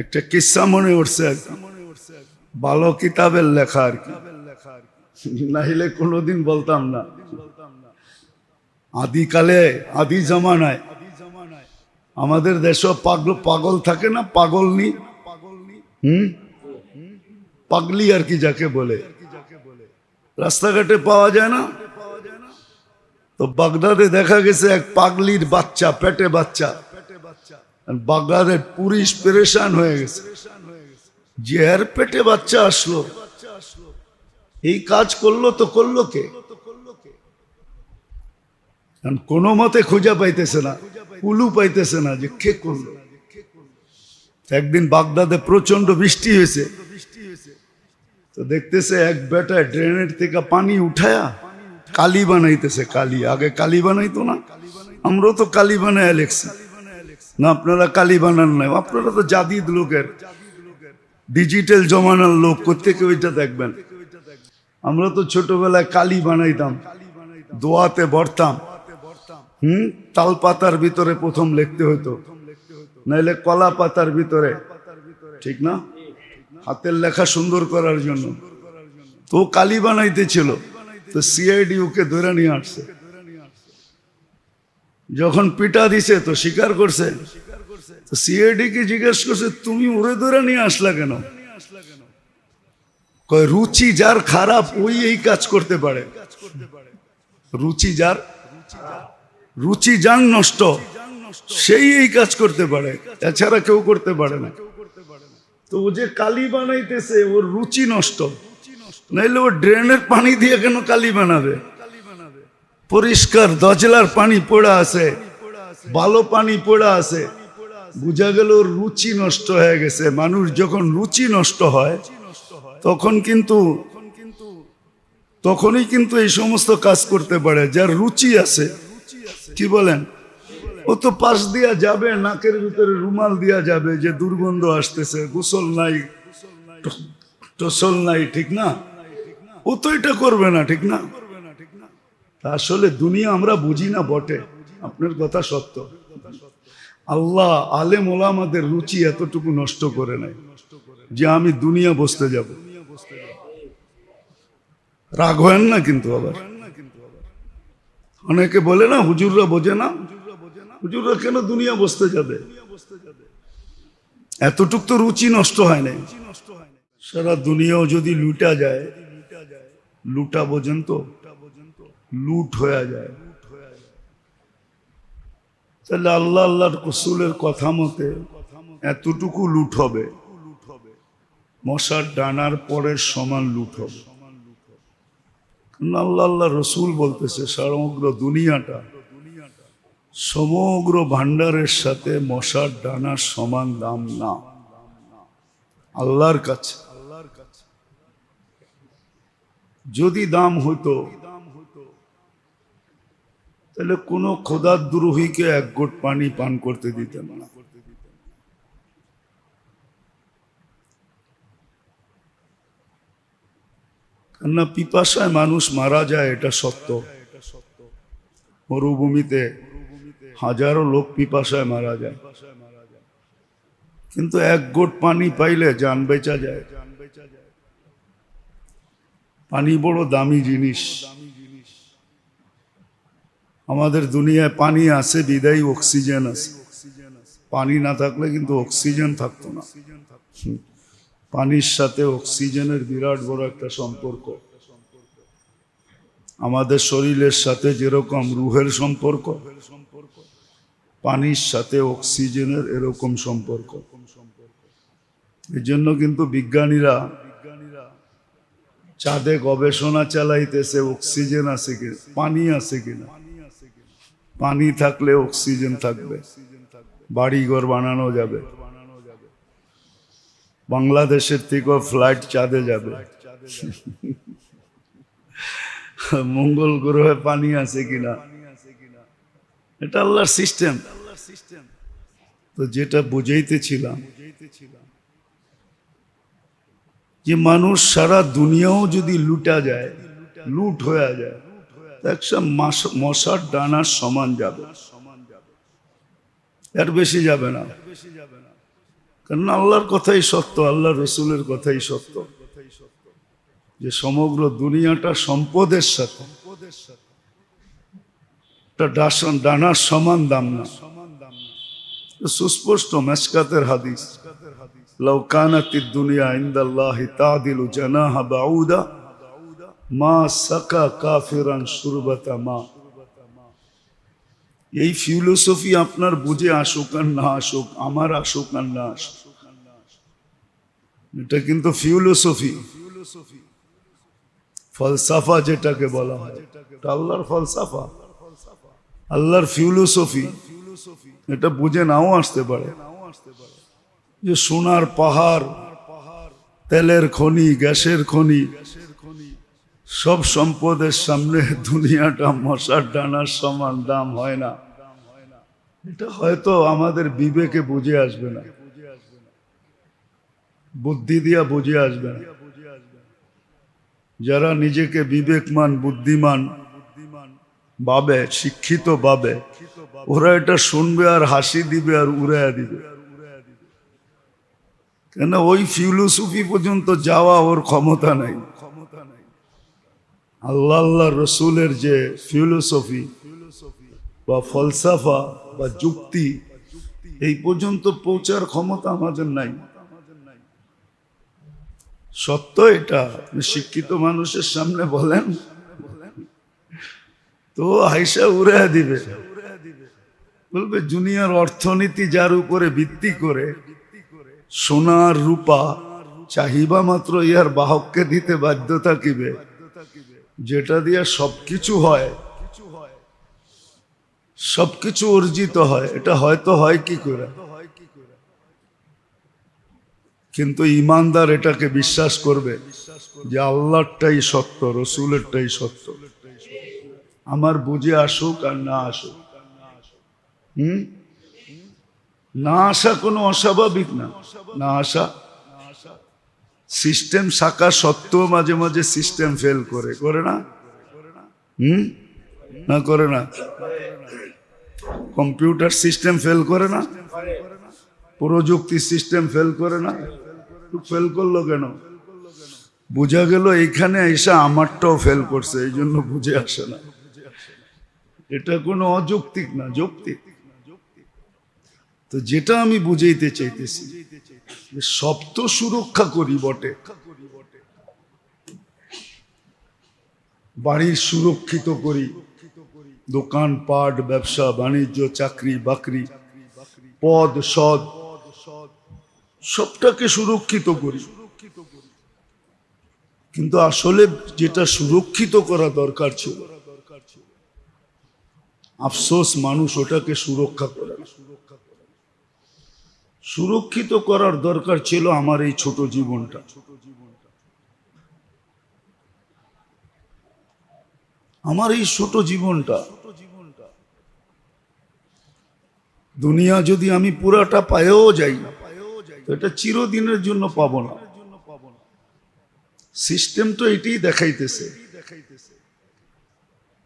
একটা কিসা মনে উঠছে। ভালো কিতাবের লেখা আর কি। নাহলে কোনোদিন বলতাম না। আদিকালে, আদি জমানায়। আমাদের দেশও পাগল পাগল থাকে না? পাগল নি হুম? পাগলি আর কি যাকে বলে। রাস্তাঘাটে পাওয়া যায় না? তো বাগদাদে দেখা গেছে এক পাগলির বাচ্চা, পেটে বাচ্চা। বাগদাদের পুলিশ পেরেশান হয়ে গেছে। যে এর পেটে বাচ্চা আসলো, এই কাজ করল তো করল কে? কোনো মতে খোঁজা পাইতেছে না, কুলু পাইতেছে না যে কে করল। একদিন বাগদাদে প্রচণ্ড বৃষ্টি হয়েছে। তো দেখতেছে এক বেটা ড্রেনের থেকে পানি উঠায়া কালি বানাইতেছে, কালি। আগে কালি বানাইতো না, আমরাও তো কালি বানায় লেখছি। না, আপনারা কালি বানান নাই। আপনারা তো জাদিদ লোকের। ডিজিটাল জমানার লোক কোথেকে ওইটা দেখবেন? আমরা তো ছোটবেলায় কালি বানাইতাম, দোয়াতে ভরতাম। হুম? তাল পাতার ভিতরে প্রথম লিখতে হতো নাইলে কলা পাতার ভিতরে। ঠিক না? হাতের লেখা সুন্দর করার জন্য। তো কালি বানাইতেছিল তো সিআইডি ওকে ধরে নিয়ে আসছে। যখন পিটা দিছে, তো স্বীকার করছে। সিআইডি কে জিজ্ঞেস করছে, তুমি ওরে ধরে নিয়ে আসলা কেন? কয়, রুচি যার খারাপ, ওই এই কাজ করতে পারে। রুচি যার রুচি যার নষ্ট, সেই এই কাজ করতে পারে। এছাড়া কেউ করতে পারে না। তো ও যে কালি বানাইতেছে, ওর রুচি নষ্ট। নাইলে ও ড্রেনের পানি দিয়ে কেন কালি বানাবে? পরিষ্কার দজলার পানি পড়া আছে, ভালো পানি পড়া আছে। বুঝা গেল রুচি নষ্ট হয়ে গেছে। মানুষ যখন রুচি নষ্ট হয়, তখন কিন্তু, তখনই কিন্তু এই সমস্ত কাজ করতে পারে। যার রুচি আছে, কি বলেন? ও তো পাশ দিয়া যাবে, নাকের ভিতরে রুমাল দিয়া যাবে যে দুর্গন্ধ আসতেছে, গোসল নাই টসল নাই, ঠিক না? ও তো এটা করবে না, ঠিক না? আসলে দুনিয়া আমরা বুঝি না বটে। আপনার কথা সত্য। আল্লাহ আলেম ওলামাদের রুচি এতটুকু নষ্ট করে নাই যে আমি দুনিয়া বসতে যাব। রাগ হয় না কিন্তু আবার। অনেকে বলে না, হুজুররা বোঝে না। হুজুররা কেন দুনিয়া বসতে যাবে? এতটুক তো রুচি নষ্ট হয় নাই। সারা দুনিয়াও যদি লুটা যায়, লুটা বোঝেন তো? লুট হয়ে যায়। তাহলে আল্লাহ আল্লাহর রসুলের কথা মতে এতটুকু লুট হবে। মশার ডানার পরের সমান লুট হবে। আল্লাহ আল্লাহ রসুল বলতেছে, সমগ্র দুনিয়াটা, সমগ্র ভান্ডারের সাথে মশার ডানার সমান দাম না। আল্লাহর কাছে। আল্লাহর কাছে যদি দাম হতো তাহলে কোনো খোদার দ্রোহীকে এক গোট পানি পান করতে দিতেন না। কেননা পিপাসায় মানুষ মারা যায়, এটা সত্য। মরুভূমিতে হাজারো লোক পিপাসায় মারা যায়। কিন্তু এক গোট পানি পাইলে যান বেচা যায়। পানি বড় দামি জিনিস। আমাদের দুনিয়ায় পানি আছে, বিদায়ী অক্সিজেন আছে। পানি না থাকলে কিন্তু অক্সিজেন থাকতো না। পানির সাথে অক্সিজেনের বিরাট বড় একটা সম্পর্ক। আমাদের শরীরের সাথে যেরকম রুহের সম্পর্ক, পানির সাথে অক্সিজেনের এরকম সম্পর্ক। এই জন্য কিন্তু বিজ্ঞানীরা চাঁদে গবেষণা চালাইতেছে অক্সিজেন আছে কি, পানি আছে কিনা পানি থাকলে অক্সিজেন থাকবে। বাড়িঘর বানানো যাবে। বাংলাদেশের থেকেও ফ্লাইট চাঁদে যাবে। মঙ্গল গ্রহে পানি আছে কিনা? এটা আল্লাহর সিস্টেম তো যেটা বুঝাইতেছিলাম, যে মানুষ সারা দুনিয়াও যদি লুটা যায়, লুট হয়ে যায় একশো মশার ডানার সমান যাবে এর বেশি যাবে না কারণ আল্লাহর কথাই সত্য আল্লাহ রসুলের কথাই সত্য যে সমগ্র দুনিয়াটা সম্পদের সাথে ডানার সমান দাম না সুস্পষ্ট মেসকাতের হাদিস লৌকানাতির দুনিয়া ইন্দাল্লাহি তাদিলু জানাহা বাউদা মা সাকা কাফেরান সুরবাতা মা। এই ফিলোসফি আপনার বুঝে আসুক আর না আসুক, আমার আসুক আর না আসুক। এটা কিন্তু ফিলোসফি। ফলসাফা যেটাকে বলা হয়। আল্লাহর ফলসাফা। আল্লাহর ফিলোসফি। এটা বুঝে নাও আসতে পারে। যে সোনার পাহাড়, তেলের খনি, গ্যাসের খনি সব সম্পদের সামনে দুনিয়াটা মশার ডানার সমান দাম হয় না। এটা হয়তো আমাদের বিবেকে বুঝে আসবে না। বুদ্ধি দিয়া বুঝে আসবে না। যারা নিজেকে বিবেকমান, বুদ্ধিমান ভাবে, শিক্ষিত ভাবে, ওরা এটা শুনবে আর হাসি দিবে আর উড়াইয়া দিবে। কেন ওই ফিলোসফি পর্যন্ত যাওয়া ওর ক্ষমতা নাই। আল্লাহ রসুলের যে ফিলোসফি বা ফলসাফা বা যুক্তি, এই পর্যন্ত পৌঁছার ক্ষমতা আমাদের নাই। সত্য এটা শিক্ষিত মানুষের সামনে বলেন, তো হাইসা উড়ে দিবে। বলবে জুনিয়র অর্থনীতি যার উপরে ভিত্তি করে, সোনার রূপা চাহিবা মাত্র ইহার বাহককে দিতে বাধ্য থাকিবে যেটা দিয়ে সবকিছু হয় কিছু হয় সবকিছু অর্জিত হয়, এটা হয়তো হয় কি করে? কিন্তু ইমানদার এটাকে বিশ্বাস করবে যে আল্লাহটাই সত্য, রসুলেরটাই সত্য। আমার বুঝে আসুক আর না আসুক। হুম? না আসা কোনো অস্বাভাবিক না। না আসা সিস্টেম শাখা সত্ত্বেও মাঝে মাঝে সিস্টেম ফেল করে। করে না? হুম? না, করে না। কম্পিউটার সিস্টেম ফেল করে না? প্রযুক্তি সিস্টেম ফেল করে না? ফেল করল কেন? বোঝা গেল এইখানে এসে আমারটাও ফেল করছে, এই জন্য বুঝে আসে না। এটা কোনো অযৌক্তিক না, যৌক্তিক। তো যেটা আমি বুঝাইতে চাইতেছি সব তো সুরক্ষা করি বটে। বাড়ির সুরক্ষিত করি। দোকান পাট ব্যবসা, বাণিজ্য, চাকরি, বাকরি, পদ, সদ, সবটাকে সুরক্ষিত করি। কিন্তু আসলে যেটা সুরক্ষিত করা দরকার ছিল, আফসোস মানুষ ওটাকে সুরক্ষা করে। না। সুরক্ষিত করার দরকার ছিল আমার এই ছোট জীবনটা। আমার এই ছোট জীবনটা। দুনিয়া যদি আমি পুরাটা পায়েও যাই এটা চিরদিনের জন্য পাবো না। সিস্টেম তো এটাই দেখাইতেছে।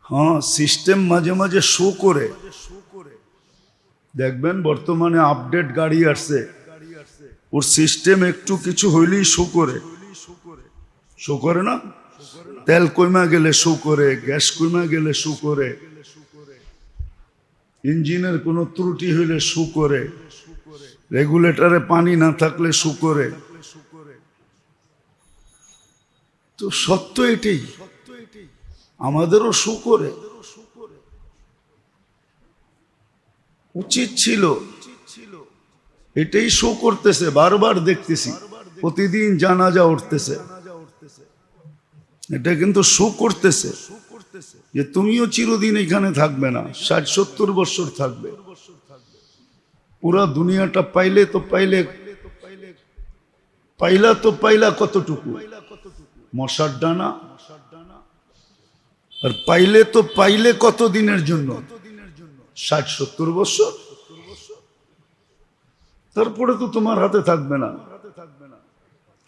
হ্যাঁ সিস্টেম মাঝে মাঝে শো করে। দেখবেন বর্তমানে আপডেট গাড়ি আসছে। ওর সিস্টেম একটু কিছু হইলেই শো করে। শো করে না? তেল কইমা গেলে শো করে গ্যাস কইমা গেলে শো করে। ইঞ্জিনের কোনো ত্রুটি হইলে শু করে। রেগুলেটরে পানি না থাকলে শু করে। তো সত্য এটাই। আমাদেরও শু করে। উচিত ছিল। এটাই শো করতেছে, বারবার দেখতেছি। প্রতিদিন জানাজা উঠতেছে। এটা কিন্তু শো করতেছে যে তুমিও চিরদিন এখানে থাকবে না, ষাট সত্তর বছর থাকবে। পুরা দুনিয়াটা পাইলে তো পাইলে, পাইলা তো পাইলা কতটুকু? মশার ডানা। আর পাইলে তো পাইলে কত দিনের জন্য? ষাট, সত্তর বছর। তারপরে তো তোমার হাতে থাকবে না।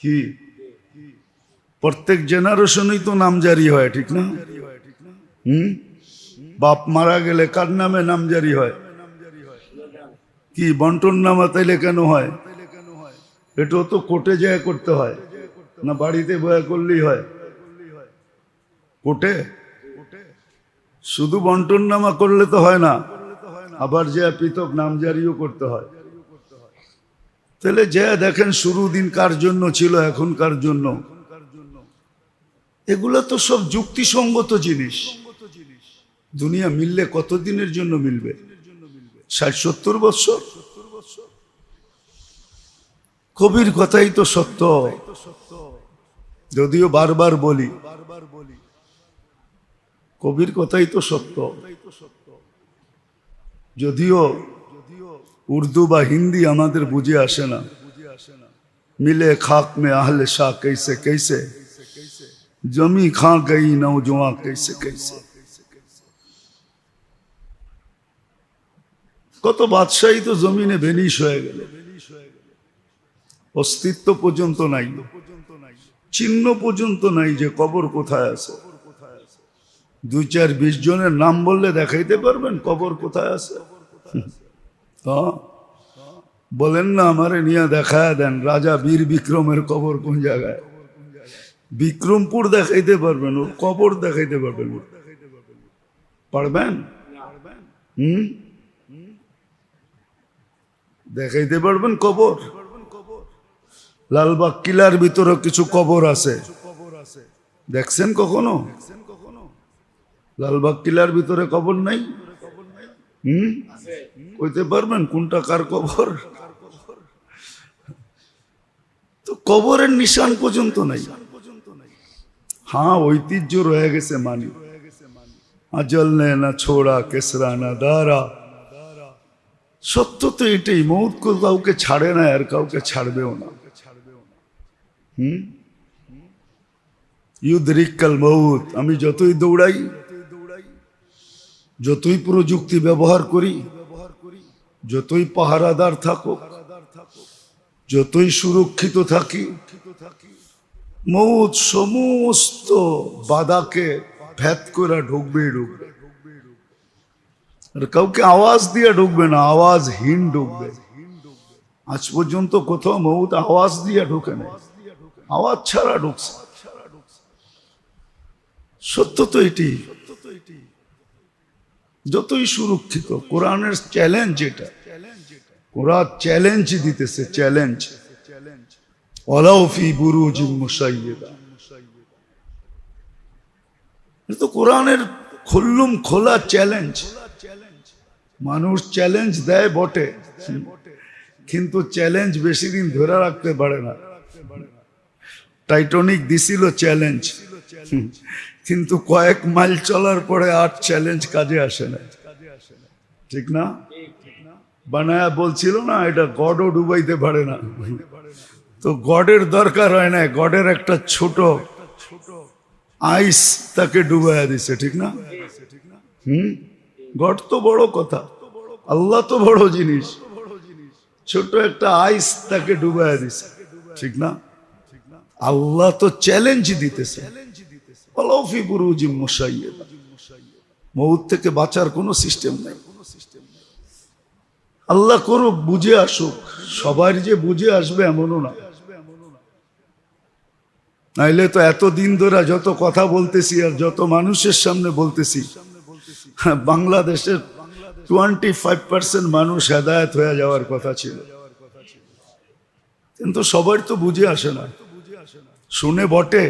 কি? প্রত্যেক জেনারেশনই তো নামজারি হয়, ঠিক না? হুম? বাপ মারা গেলে কার নামে নামজারি হয়? কি, বন্টন নামা তাইলে কেন হয়? এটাও তো কোর্টে যায় করতে হয়, না বাড়িতে বয়া করলেই হয়? কোর্টে? শুধু বন্টন নামা করলে তো হয় না। আবার যে পৃথক নামজারিও করতে হয়। তাহলে যে দেখেন শুরু দিন কার জন্য ছিল, এখন কার জন্য? এগুলো তো সব যুক্তিসঙ্গত জিনিস। দুনিয়া মিললে কত দিনের জন্য মিলবে? ষাট, সত্তর বছর কবির কথাই তো সত্য। যদিও বারবার বলি, কবির কথাই তো সত্য। যদিও উর্দু বা হিন্দি আমাদের বুঝে আসে না। মিলে খাক মে আহলে শাহ কেসে কেসে জমি খা গই নৌ জোয়া কেসে কেসে কত বাদশাহী তো জমিনে বেনিশ হয়ে গেল। অস্তিত্ব পর্যন্ত নাই। চিহ্ন পর্যন্ত নাই যে কবর কোথায় আছে। দুই চার বিশ জনের নাম বললে দেখাইতে পারবেন কবর কোথায় আছে? বলেন না আমারে নিয়ে দেখায় দেন, রাজা বীর বিক্রমের কবর কোন জায়গায়? বিক্রমপুর দেখাইতে পারবেন, ওর কবর দেখাইতে পারবেন। পারবেন? হুম? দেখাইতে পারবেন কবর? লালবাগ কিলার ভিতরে কিছু কবর আছে। দেখছেন কখনো? লালবাগ কিলার ভিতরে কবর নাই? হুম? কইতে পারবেন কোনটা কার কবর তো কবরের নিশান পর্যন্ত নাই। হ্যাঁ ঐতিহ্য রয়ে গেছে মানি। আজল নে না ছোড়া, কেসরা না দারা সত্য তো এটাই মৌত কাউকে ছাড়ে না, আর কাউকে ছাড়বেও না। হুম? ইউদ্রিকাল মৌত আমি যতই দৌড়াই যতই প্রযুক্তি ব্যবহার করি, যতই পাহারাদার থাকুক, যতই সুরক্ষিত থাকি মৌত সমস্ত বাধাকে ভেদ করে ঢুকবে ঢুকবে। আর কাউকে আওয়াজ দিয়ে ঢুকবে না, আওয়াজহীন ঢুকবে। আজ পর্যন্ত কোথাও মৌত আওয়াজ দিয়ে ঢুকে নেই, আওয়াজ ছাড়া ঢুকছে। সত্য তো এটি। যতই সুরক্ষিত, কোরআনের চ্যালেঞ্জ এটা কোরআন চ্যালেঞ্জ দিতেছে চ্যালেঞ্জ অলাউফি তো কোরআনের খুল্লুম খোলা চ্যালেঞ্জ মানুষ চ্যালেঞ্জ দেয় বটে, কিন্তু চ্যালেঞ্জ বেশি দিন ধরে রাখতে পারে না। টাইটনিক দিছিল চ্যালেঞ্জ কিন্তু কয়েক মাইল চলার পরে আর চ্যালেঞ্জ কাজে আসে না। ঠিক না? বানায়া বলছিল না, এটা গডও ডুবাইতে পারে না। তো গডের দরকার হয় না, গডের একটা ছোট আইস তাকে ডুবাইয়া দিছে, ঠিক না? হুম? গড তো বড় কথা, আল্লাহ তো বড় জিনিস। ছোট একটা আইস তাকে ডুবাইয়া দিছে, ঠিক না? আল্লাহ তো চ্যালেঞ্জ দিতেছে। অলৌফি বুরুজি মুসাইয়েদা মৌত থেকে বাঁচার কোনো সিস্টেম নাই। আল্লাহ করুক, বুঝে আসুক, সবার যে বুঝে আসবে এমনও না। নাইলে তো এত দিন ধরে যত কথা বলতেছি আর যত মানুষের সামনে বলতেছি, বাংলাদেশের টোয়েন্টি ফাইভ পার্সেন্ট মানুষ হেদায়ত হয়ে যাওয়ার কথা ছিল। কিন্তু সবার তো বুঝে আসে না। শুনে বটে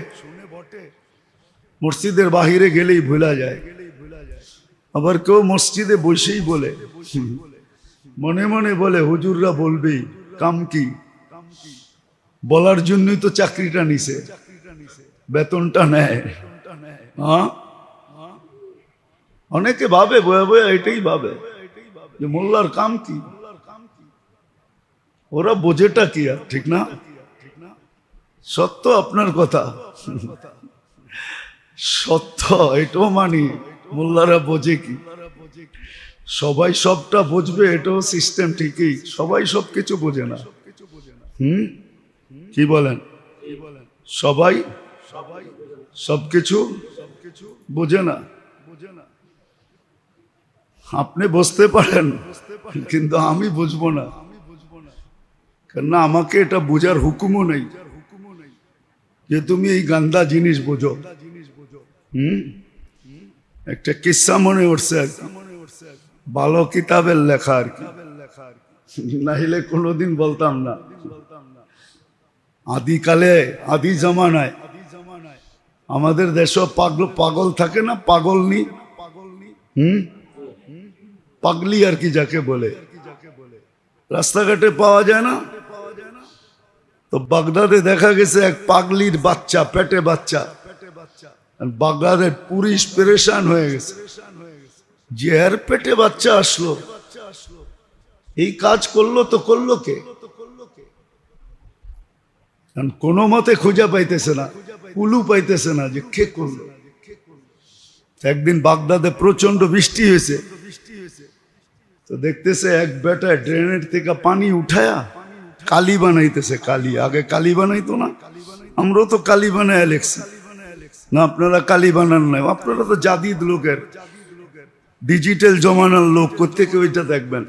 মসজিদের বাহিরে গেলেই ভুলা যায়। আবার কেউ মসজিদে বসেই বলে। মনে মনে বলে, হুজুররা বলবেই, কাম কি? বলার জন্যই তো চাকরিটা নিছে। বেতনটা নেয়। অনেকে ভাবে, বয়ে বয়ে এটাই ভাবে যে মোল্লার কাম কি? ওরা বোঝেটা কি আর, ঠিক না? সত্য আপনার কথা। সত্য, এটাও মানি। মোল্লারা বোঝে কি? সবাই সবটা বুঝবে, এটাও সিস্টেম ঠিকই। সবাই সব কিছু বোঝে না। হুম? কি বলেন? সবাই সবাই সবকিছু বোঝে না। আপনি বুঝতে পারেন, কিন্তু আমি বুঝব না। কেননা আমাকে এটা বোঝার হুকুমও নেই যে তুমি এই গান্দা জিনিস বোঝো। হুম? একটা কিস্সা মনে উঠছে। ভালো কিতাবের লেখা আর কি। নাহলে কোনোদিন বলতাম না। আদিকালে, আদি জমানায়। আমাদের দেশও পাগল পাগল থাকে না? পাগল নি হুম? পাগলি আর কি যাকে বলে। রাস্তাঘাটে পাওয়া যায় না? তো বাগদাদে দেখা গেছে এক পাগলির বাচ্চা, পেটে বাচ্চা। বাগদাদের পুলিশ পেরেশান হয়ে গেছে। যে পেটে বাচ্চা আসলো, এই কাজ করল তো করল কে? কোনো মতে খোঁজা পাইতেছে না, কুলু পাইতেছে না যে কে করল। একদিন বাগদাদে প্রচণ্ড বৃষ্টি হয়েছে। তো দেখতেছে এক বেটা ড্রেনের থেকে পানি উঠায়া কালি বানাইতেছে কালি। আগে কালি বানাইতো না, আমরাও তো কালি বানায় লেখছি। না, আপনারা কালি বানান নাই। আপনারা তো জাদিদ লোকের। ডিজিটাল জমানার লোক কোথেকে ওইটা দেখবেন?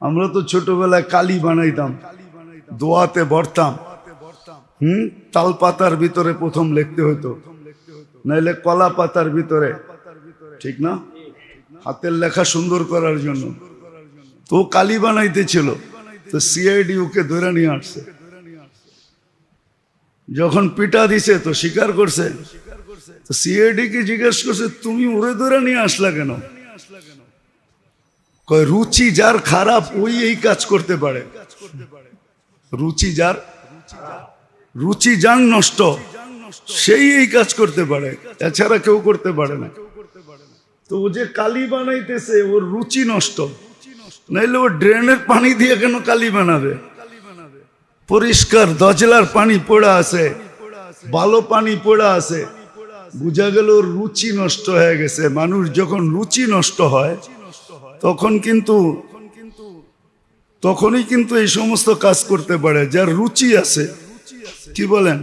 আমরা তো ছোটবেলায় কালি বানাইতাম, দোয়াতে ভরতাম, হুম? তাল পাতার ভিতরে প্রথম লিখতে হতো নাইলে কলা পাতার ভিতরে। ঠিক না? হাতের লেখা সুন্দর করার জন্য। তো ও বানাইতে ছিল। তো সিআইডি ওকে ধরে নিয়ে আসছে। যখন পিটা দিছে, তো স্বীকার করছে। সিআইডি কে জিজ্ঞেস করছে, তুমি ওরে ধরে নিয়ে আসলা কেন? কয়, রুচি যার খারাপ, ওই এই কাজ করতে পারে। রুচি যার রুচি যার নষ্ট, সেই এই কাজ করতে পারে। এছাড়া কেউ করতে পারে না। তো ও যে কালি বানাইতেছে, ওর রুচি নষ্ট। নাইলে ও ড্রেনের পানি দিয়ে কেন কালি বানাবে? পরিষ্কার, দজলার পানি পড়া আছে, ভালো পানি পড়া আছে। বুঝা গেল রুচি নষ্ট হয়ে গেছে। মানুষ যখন রুচি নষ্ট হয়, তখন কিন্তু, তখনই কিন্তু এই সমস্ত কাজ করতে পারে। যার রুচি আছে, কি বলেন?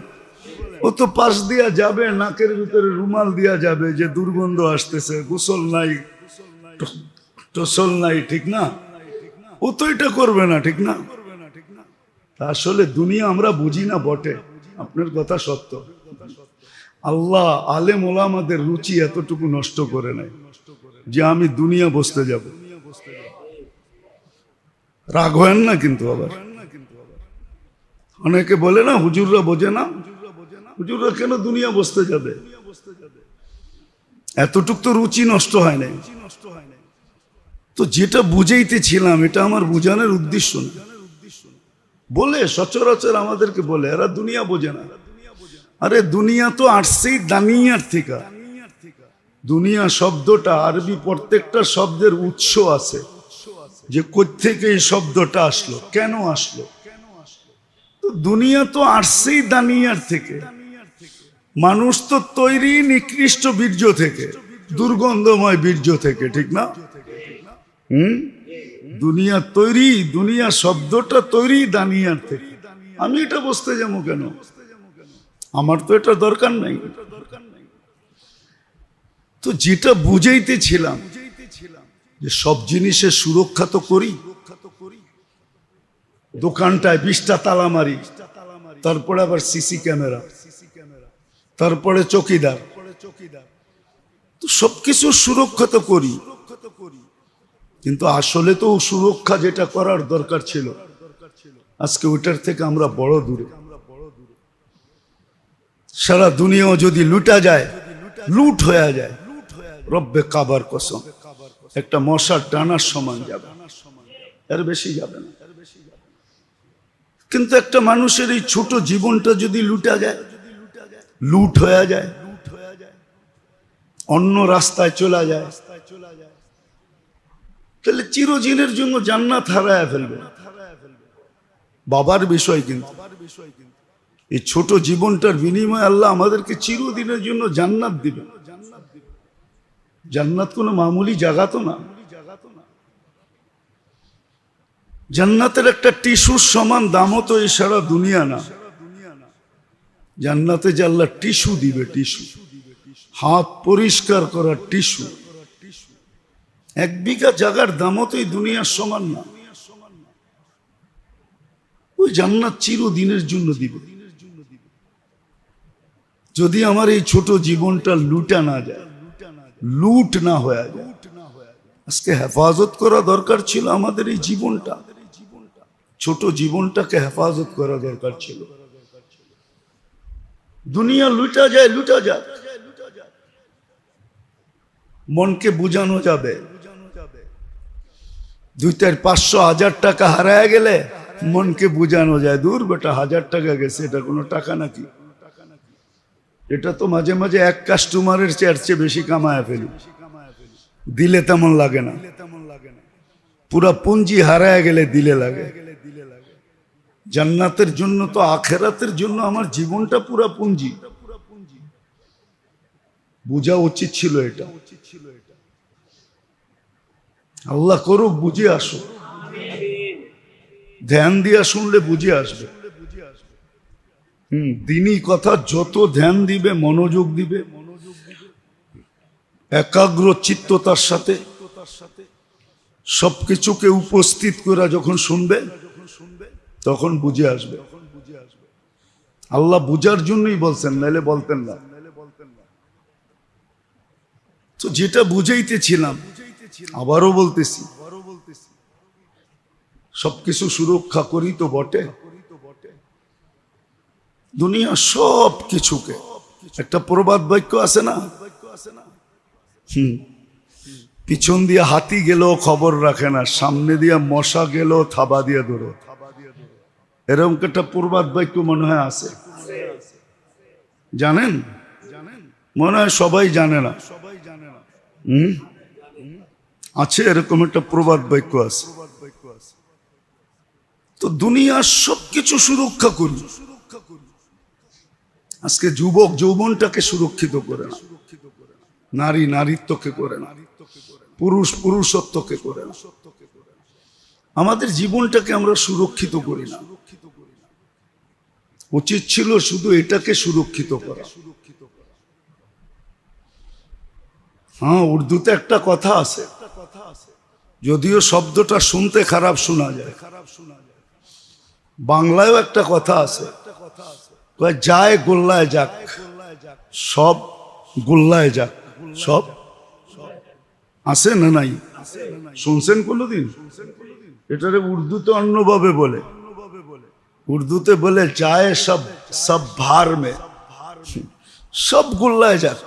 ও তো পাশ দিয়া যাবে, নাকের ভিতরে রুমাল দিয়া যাবে যে দুর্গন্ধ আসতেছে, গোসল নাই, টসল নাই, ঠিক না? ও তো এটা করবে না, ঠিক না? আসলে দুনিয়া আমরা বুঝি না বটে। আপনার কথা সত্য। আল্লাহ আলেম ওলামাদের রুচি এতটুকু নষ্ট করে নাই যে আমি দুনিয়া বসতে যাব। রাগ হয় না কিন্তু আবার। অনেকে বলে না, হুজুররা বোঝে না। হুজুররা কেন দুনিয়া বসতে যাবে? এতটুক তো রুচি নষ্ট হয় নাই। তো যেটা বুঝাইতেছিলাম, এটা আমার বুঝানোর উদ্দেশ্য না। বলে, সচরাচর আমাদেরকে বলে, এরা দুনিয়া বোঝে না। আরে দুনিয়া তো আসছেই দানিয়ার থেকে। দুনিয়া শব্দটা আরবি প্রত্যেকটা শব্দের উৎস আছে। যে কোত্থেকে এই শব্দটা আসলো, কেন আসলো? তো দুনিয়া তো আসছেই দানিয়ার থেকে। মানুষ তো তৈরি নিকৃষ্ট বীর্য থেকে, দুর্গন্ধময় বীর্য থেকে, ঠিক না? হুম? দুনিয়া তৈরি, দুনিয়া শব্দটা তৈরি দানিয়ার থেকে। আমি এটা বসতে যাব কেন? আমার তো এটা দরকার নাই। তো যেটা বুঝাইতেছিলাম, যে সব জিনিসের সুরক্ষা তো করি। দোকানটায় বিশটা তালা মারি, তারপরে আবার সিসি ক্যামেরা, তারপরে চকিদার। তো সবকিছু সুরক্ষা তো করি। কিন্তু আসলে তো সুরক্ষা যেটা করার দরকার ছিল, আজকে ওইটার থেকে আমরা বড় দূরে। সারা দুনিয়াও যদি লুটা যায়, লুট হয়ে যায়, রব্বে কাবার কসম, একটা মশার টানার সমান যাবে, এর বেশি যাবে না। কিন্তু একটা মানুষের এই ছোট জীবনটা যদি লুটা যায়, লুট হয়ে যায়, অন্য রাস্তায় চলে যায় তাহলে চিরদিনের জন্য জান্নাত হারায় ফেলবে। বাবার বিষয় কিন্তু। এই ছোট জীবনটার বিনিময়ে আল্লাহ আমাদেরকে চিরদিনের জন্য জান্নাত দিবে জান্নাত কোনো মামুলি জায়গা তো না। জান্নাতের একটা টিস্যুর সমান দামও তো এই সারা দুনিয়া না। জান্নাতে যে আল্লাহ টিস্যু দিবে টিস্যু। হাত পরিষ্কার করার টিস্যু। এক বিঘা জাগার দামও তো এই দুনিয়ার সমান না। ওই জান্নাত চিরদিনের জন্য দিবে। যদি আমার এই ছোট জীবনটা লুটা না যায়, লুট না হয়ে যায়, আজকে হেফাজত করা দরকার ছিল আমাদের এই জীবনটা। ছোট জীবনটাকে হেফাজত করা দরকার ছিল। দুনিয়া লুটা যায়, লুটা যাক। মনকে বুঝানো যাবে। দুই চার পাঁচশো হাজার টাকা হারায় গেলে মনকে বুঝানো যায়। দূর বেটা, হাজার টাকা গেছে, এটা কোনো টাকা নাকি? এটা তো মাঝে মাঝে এক কাস্টমারের চেয়ার চেয়ে বেশি কামায় ফেলি। দিলে তেমন লাগে না। পুরা পুঞ্জি হারায় গেলে দিলে লাগে। জান্নাতের জন্য তো আখেরাতের জন্য আমার জীবনটা পুরা পুঞ্জি বোঝা উচিত ছিল এটা। আল্লাহ করুক বুঝে আসো। ধ্যান দিয়া শুনলে বুঝে আসবে। হম। দিনই কথা যত ধ্যান দিবে মনোযোগ দিবে। একাগ্র চিত্ততার সাথে সবকিছুকে উপস্থিত করে যখন শুনবে তখন বুঝে আসবে। আল্লাহ বুঝার জন্যই বলছেন নাইলে বলতেন না। তো যেটা বুঝাইতেছিলাম আবারও বলতেছি, সবকিছু সুরক্ষা করি তো বটে। দুনিয়া সব কিছুকে একটা প্রবাদ বাক্য আছে না? পিছন দিয়ে হাতি গেলেও খবর রাখে না, সামনে দিয়ে মশা গেলেও থাবা দিয়ে ধরো। এরকম একটা প্রবাদ বাক্য মনে হয় আছে। জানেন জানেন? মনে হয় সবাই জানে না। হুম? আছে, এরকম একটা প্রবাদ বাক্য আছে। তো দুনিয়ার সবকিছু সুরক্ষা করি। আজকে যুবক যৌবনটাকে সুরক্ষিত করে না। নারী নারীত্বকে করে না। পুরুষ পুরুষত্বকে করে না। আমাদের জীবনটাকে আমরা সুরক্ষিত করি না। উচিত ছিল শুধু এটাকে সুরক্ষিত করা। হ্যাঁ উর্দুতে একটা কথা আছে। যদিও শব্দটা শুনতে খারাপ শোনা যায়। খারাপ শোনা যায় বাংলায়ও একটা কথা আছে। যায় গোল্লায় যাক। সব গোল্লায় যাক। সব। আছে না নাই? শুনছেন কোনোদিন? এটারে উর্দুতে অন্যভাবে বলে। উর্দুতে বলে, যায় সব সব ভার মে। সব গোল্লায় যাক।